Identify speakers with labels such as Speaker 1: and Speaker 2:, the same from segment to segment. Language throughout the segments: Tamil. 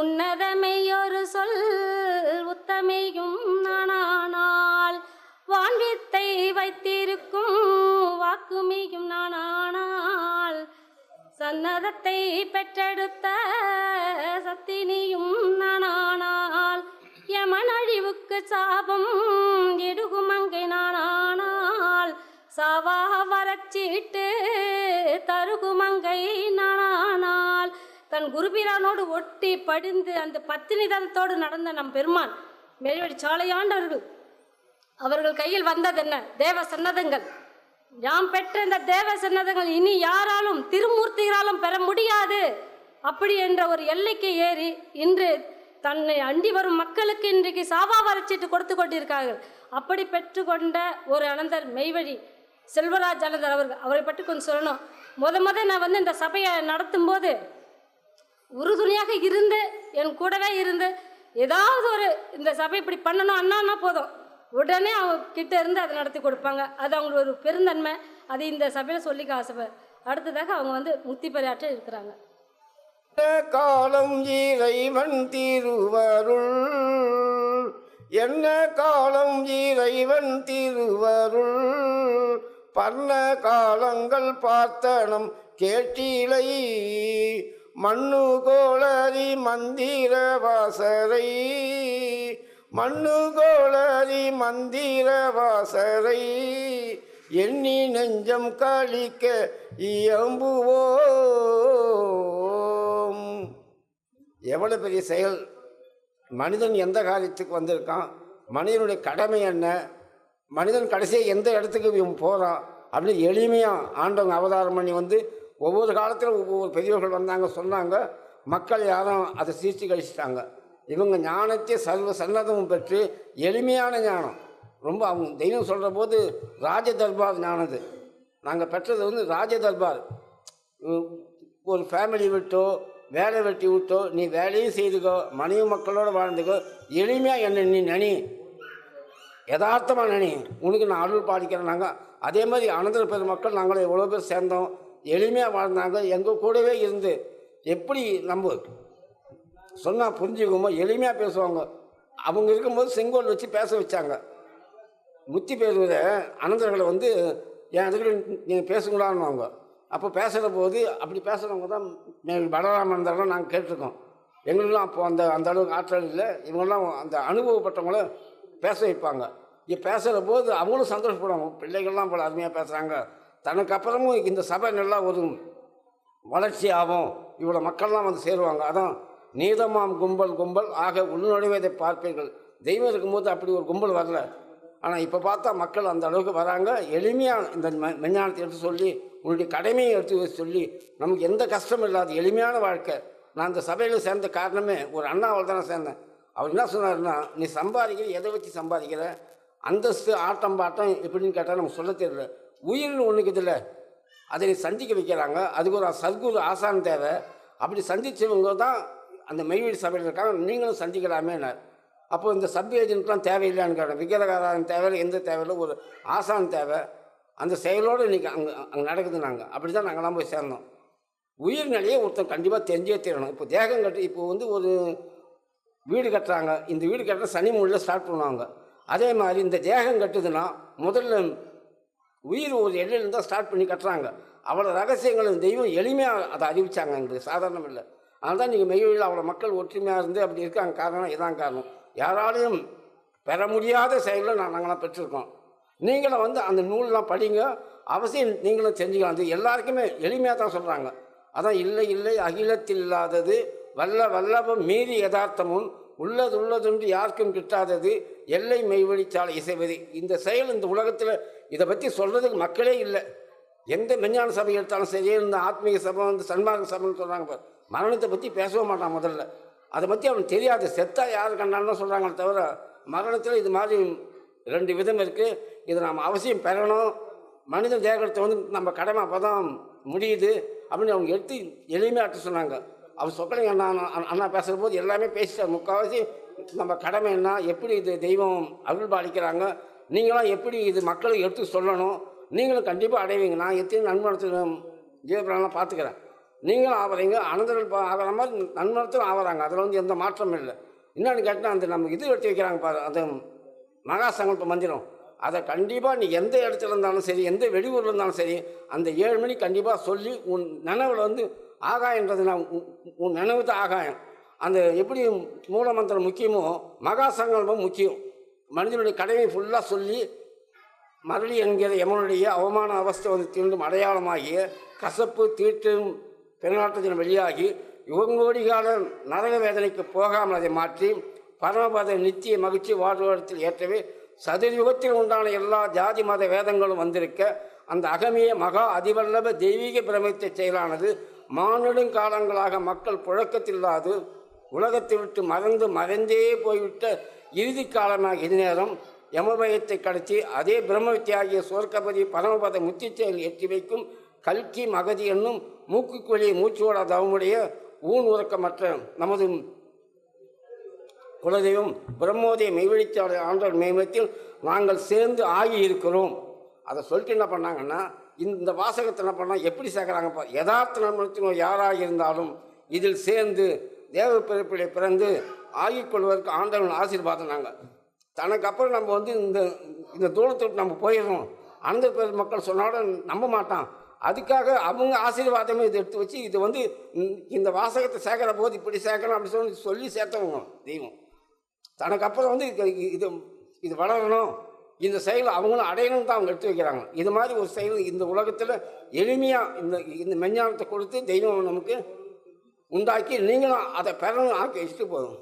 Speaker 1: உன்னதமையொரு சொல் உத்தமையும் நானானால். வான்வித்தை வைத்திருக்கும் வாக்குமியும் நானானால். சன்னதத்தை பெற்றெடுத்த சத்தினியும் நானானால். யமன் அழிவுக்கு சாபம் எடுகுமங்கை நானானால். சாவாக வரச்சீட்டு தருகுமங்கை நான் தன் குருபிரானோடு ஒட்டி படிந்து அந்த பத்தினிதனத்தோடு நடந்த நம் பெருமான் மேல்வழி சாலையாண்டவர்கள் அவர்கள் கையில் வந்தது என்ன தேவ சன்னதங்கள். யாம் பெற்ற இந்த தேவ சன்னதங்கள் இனி யாராலும் திருமூர்த்திகளாலும் பெற முடியாது. அப்படி என்ற ஒரு எல்லைக்கு ஏறி இன்று தன்னை அண்டி வரும் மக்களுக்கு இன்றைக்கு சாபா வரைச்சிட்டு கொடுத்து கொண்டிருக்கார்கள். அப்படி பெற்றுக்கொண்ட ஒரு அனந்தர் மெய்வழி செல்வராஜ் அனந்தர் அவர்கள் அவரை பற்றி கொஞ்சம் சொல்லணும். முத முத நான் வந்து இந்த சபையை நடத்தும் போது உறுதுணையாக இருந்து என் கூடவே இருந்து ஏதாவது ஒரு இந்த சபை இப்படி பண்ணணும் அண்ணான்னா போதும். உடனே அவங்க கிட்ட இருந்து அதை நடத்தி கொடுப்பாங்க. அது அவங்களுக்கு ஒரு பெருந்தன்மை. அது இந்த சபையில் சொல்லிக்க ஆசைப்ப அடுத்ததாக அவங்க வந்து முக்தி பெரியாற்ற இருக்கிறாங்க.
Speaker 2: காலம் இறைவன் திருவருள். என்ன காலம் இறைவன் திருவருள்? பன்ன காலங்கள் பார்த்தனம் கேட்டிலை. மண்ணு கோளரி மந்திர வாசரை. மண்ணு கோளரி மந்திர வாசரை. எண்ணி நெஞ்சம் காளிக்க இயம்புவோம். எவ்வளோ பெரிய செயல். மனிதன் எந்த காரியத்துக்கு வந்திருக்கான்? மனிதனுடைய கடமை என்ன? மனிதன் கடைசியாக எந்த இடத்துக்கு இவன் போகிறான் அப்படின்னு எளிமையாக ஆண்டவங்க அவதாரம் பண்ணி வந்து ஒவ்வொரு காலத்தில் ஒவ்வொரு பெரியவர்கள் வந்தாங்க சொன்னாங்க. மக்கள் யாரும் அதை சீர்ச்சி கழிச்சிட்டாங்க. இவங்க ஞானத்தை சர்வ சன்னதமும் பெற்று எளிமையான ஞானம். ரொம்ப அவங்க தெய்வம் சொல்கிற போது ராஜ தர்பார் ஞானது. நாங்கள் பெற்றது வந்து ராஜ தர்பார். ஒரு ஃபேமிலி விட்டோ வேலை வெட்டி விட்டோ நீ வேலையும் செய்துக்கோ மனைவி மக்களோடு வாழ்ந்துக்கோ எளிமையாக என்ன நீ நனி. யதார்த்தமாக நனி. உனக்கு நான் அருள் பாதிக்கிறேன் நாங்கள் அதே மாதிரி அனந்தர பெருமக்கள் நாங்களும் எவ்வளோ பேர் சேர்ந்தோம். எளிமையாக வாழ்ந்தாங்க எங்கள் கூடவே இருந்து. எப்படி நம்ம சொன்னால் புரிஞ்சுக்குமோ எளிமையாக பேசுவாங்க. அவங்க இருக்கும்போது செங்கோல் வச்சு பேச வச்சாங்க. முத்தி பேசுவத அனந்தர்களை வந்து என் அதுக்கு நீங்கள் பேசுங்களான்னு அப்போ பேசுகிற போது அப்படி பேசுகிறவங்க தான் மேல் பலராமந்தரெலாம் நாங்கள் கேட்டிருக்கோம். எங்களுக்கெல்லாம் அப்போ அந்த அந்த அளவுக்கு ஆற்றல் இல்லை. இவங்கெல்லாம் அந்த அனுபவப்பட்டவங்கள பேச வைப்பாங்க. இங்கே பேசுகிற போது அவங்களும் சந்தோஷப்படுவாங்க. பிள்ளைகள்லாம் போல அருமையாக பேசுகிறாங்க தனக்கு அப்புறமும் இந்த சபை நல்லா ஒரு வளர்ச்சி ஆகும் இவ்வளோ மக்கள்லாம் வந்து சேருவாங்க. அதான் நீதமாம் கும்பல் கும்பல். ஆக உள்நுழைவதை பார்ப்பீர்கள். தெய்வம் இருக்கும்போது அப்படி ஒரு கும்பல் வரல. ஆனால் இப்போ பார்த்தா மக்கள் அந்த அளவுக்கு வராங்க. எளிமையாக இந்த மெ- எடுத்து சொல்லி உன்னுடைய கடமையை எடுத்து சொல்லி நமக்கு எந்த கஷ்டமும் இல்லாத எளிமையான வாழ்க்கை. நான் இந்த சபையில் சேர்ந்த காரணமே ஒரு அண்ணாவில் தானே சேர்ந்தேன். அவர் என்ன சொன்னாருன்னா நீ சம்பாதிக்கிற எதை வச்சு சம்பாதிக்கிற? அந்தஸ்து ஆட்டம் பாட்டம் எப்படின்னு கேட்டால் நமக்கு சொல்ல தெரியல. உயிர்னு ஒன்றுக்கு இதில் அதை சந்திக்க வைக்கிறாங்க. அதுக்கு ஒரு சத்குரு ஆசான் தேவை. அப்படி சந்திச்சவங்க தான் அந்த மெய்வீடு சபையில் இருக்காங்க. நீங்களும் சந்திக்கலாமேனார் அப்போ இந்த சப் ஏஜென்ட்லாம் தேவையில்லைன்னு கேட்டேன் விக்கிரகாரம் தேவையில்லை எந்த தேவையில்லை ஒரு ஆசான் தேவை. அந்த செயலோடு இன்றைக்கி அங்கே அங்கே நடக்குது நாங்கள் அப்படி தான் நாங்கள்லாம் போய் சேர்ந்தோம். உயிர் நிலையை ஒருத்தன் கண்டிப்பாக தெரிஞ்சே தீரணும். இப்போ தேகம் கட்டு இப்போ வந்து ஒரு வீடு கட்டுறாங்க. இந்த வீடு கட்டுற சனி மூலில் ஸ்டார்ட் பண்ணுவாங்க. அதே மாதிரி இந்த தேகம் கட்டுதுன்னா முதல்ல உயிர் ஒரு எல்லையிலேருந்து தான் ஸ்டார்ட் பண்ணி கட்டுறாங்க. அவ்வளோ ரகசியங்கள் தெய்வம் எளிமையாக அதை அறிவித்தாங்க எங்களுக்கு சாதாரணம் இல்லை அதனால் தான் நீங்கள் மெய்வழியில் அவ்வளோ மக்கள் ஒற்றுமையாக இருந்து அப்படி இருக்காங்க. காரணம் இதான் காரணம். யாராலையும் பெற முடியாத செயலில் நான் நாங்களாம் பெற்றிருக்கோம். நீங்களும் வந்து அந்த நூல்லாம் படிங்க. அவசியம் நீங்களும் தெரிஞ்சுக்கலாம். அது எல்லாருக்குமே எளிமையாக தான் சொல்கிறாங்க அதான் இல்லை இல்லை அகிலத்தில் இல்லாதது வல்ல வல்லவும் மீறி யதார்த்தமும் உள்ளது உள்ளதென்று யாருக்கும் கிட்டாதது எல்லை மெய்வழிச்சாலை இசைவது. இந்த செயல் இந்த உலகத்தில் இதை பற்றி சொல்கிறதுக்கு மக்களே இல்லை. எந்த மெஞ்ஞான சபை எடுத்தாலும் சரி இந்த ஆத்மீக சபை வந்து சன்மார்க்க சபைன்னு சொல்கிறாங்க பாரு. மரணத்தை பற்றி பேசவே மாட்டான் முதல்ல. அதை பற்றி அவனுக்கு தெரியாது. செத்தா யார் கண்டான்னு சொல்கிறாங்களே தவிர மரணத்தில் இது மாதிரி ரெண்டு விதம் இருக்குது இதை நாம் அவசியம் பெறணும். மனித தேகத்தை வந்து நம்ம கடமை அப்போ தான் முடியுது அப்படின்னு அவங்க எடுத்து எளிமையாட்ட சொன்னாங்க. அவர் சொக்கலிங்க அண்ணா அண்ணா- அண்ணா பேசுகிற போது எல்லாமே பேசிட்டார். முக்கால்வாசி நம்ம கடமை என்ன? எப்படி இது தெய்வம் அருள் பாலிக்கிறாங்க? நீங்களாம் எப்படி இது மக்களுக்கு எடுத்து சொல்லணும்? நீங்களும் கண்டிப்பாக அடைவீங்க. நான் எத்தனை நன்மணத்திலும் ஜீவபிராணம் பார்த்துக்கிறேன். நீங்களும் ஆவறீங்க. அனந்தர்கள் ஆகிற மாதிரி நன்மணத்திலும் ஆவறாங்க. அதில் வந்து எந்த மாற்றமும் இல்லை. இன்னொன்று கேட்டால் அந்த நம்ம இது எடுத்து வைக்கிறாங்க பாரு அது மகா சங்கல்ப மந்திரம். அதை கண்டிப்பாக நீ எந்த இடத்துல இருந்தாலும் சரி எந்த வெளியூரில் இருந்தாலும் சரி அந்த ஏழு மணி கண்டிப்பாக சொல்லி உன் நினைவில் வந்து ஆகாயன்றது நான் உன் நினைவு தான் ஆகாயம். அந்த எப்படி மூலமந்திரம் முக்கியமோ மகா சங்கல்பம் முக்கியம். மனிதனுடைய கடமை ஃபுல்லாக சொல்லி மரளி என்கிற எமனுடைய அவமான அவஸ்தை வந்து தீண்டும் அடையாளமாகிய கசப்பு தீட்டும் பெருநாட்டத்தின் வெளியாகி யுகங்கோடி கால நரக வேதனைக்கு போகாமல் அதை மாற்றி பரமபத நித்திய மகிழ்ச்சி வாழ்வாரத்தில் ஏற்றவே சதுர்யுகத்தில் உண்டான எல்லா ஜாதி மத வேதங்களும் வந்திருக்க அந்த அகமிய மகா அதிவல்லப தெய்வீக பிரமித்த செயலானது மானிடும் காலங்களாக மக்கள் புழக்கத்தில்லாது உலகத்தை விட்டு மறந்து மறைந்தே போய்விட்ட இறுதி காலமாக இந்நேரம் நேரம் யமபயத்தை கடத்தி அதே பிரம்மவித்தியாகிய சோர்க்கபதி பரமபத முத்திச்செயல் எட்டி வைக்கும் கல்கி மகதி என்னும் மூக்குக்குழியை மூச்சுவோட தவமுடைய ஊன் உறக்கமற்ற நமது குலதெய்வம் பிரம்மோதய மெய்வழிச்சாலை ஆண்டோர் மேமத்தில் நாங்கள் சேர்ந்து ஆகி இருக்கிறோம் அதை சொல்லிட்டு என்ன பண்ணாங்கன்னா இந்த வாசகத்தை என்ன பண்ணால் எப்படி சேர்க்குறாங்கப்பா? யதார்த்த நம்பத்தினர் யாராக இருந்தாலும் இதில் சேர்ந்து தேவ பிறப்பிலே பிறந்து ஆகிக் கொள்வதற்கு ஆண்டவன் ஆசீர்வாதம் நாங்கள் தனக்கு அப்புறம் நம்ம வந்து இந்த இந்த தூரத்துக்கு நம்ம போயிடுறோம். அனந்த பெரு மக்கள் சொன்னாலும் நம்ப மாட்டான். அதுக்காக அவங்க ஆசீர்வாதமே இதை எடுத்து வச்சு இது வந்து இந்த- வாசகத்தை சேர்க்குற போது இப்படி சேர்க்கணும் அப்படின்னு சொல்லி சொல்லி சேர்த்தவங்க தெய்வம். தனக்கு அப்புறம் வந்து இது இது இது வளரணும். இந்த செயல் அவங்களும் அடையணும் தான் அவங்க எடுத்து வைக்கிறாங்க. இது மாதிரி ஒரு செயல் இந்த உலகத்தில் எளிமையாக இந்த இந்த மெஞ்ஞானத்தை கொடுத்து தெய்வம் நமக்கு உண்டாக்கி நீங்களும் அதை பெறணும் ஆக்கி வச்சுட்டு போதும்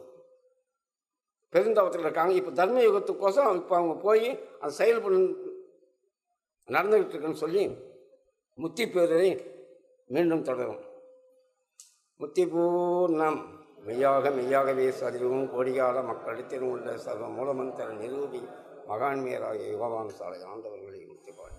Speaker 2: பெருந்தவத்தில் இருக்காங்க. இப்போ தர்ம யுகத்துக்கோசம் இப்போ அவங்க போய் அதை செயல்படு நடந்துகிட்டு இருக்குன்னு சொல்லி முத்தி பேரரை மீண்டும் தொடரும். முத்தி பூர்ணம். மெய்யாக மெய்யாகவே சரிவும் கோடிகால மக்களிடத்திலும் உள்ள சர்வ மூலமந்திர நிரூபி மகான்மையராகிய யுகவான் சாலை ஆண்டவர்களை முத்தி பாடி.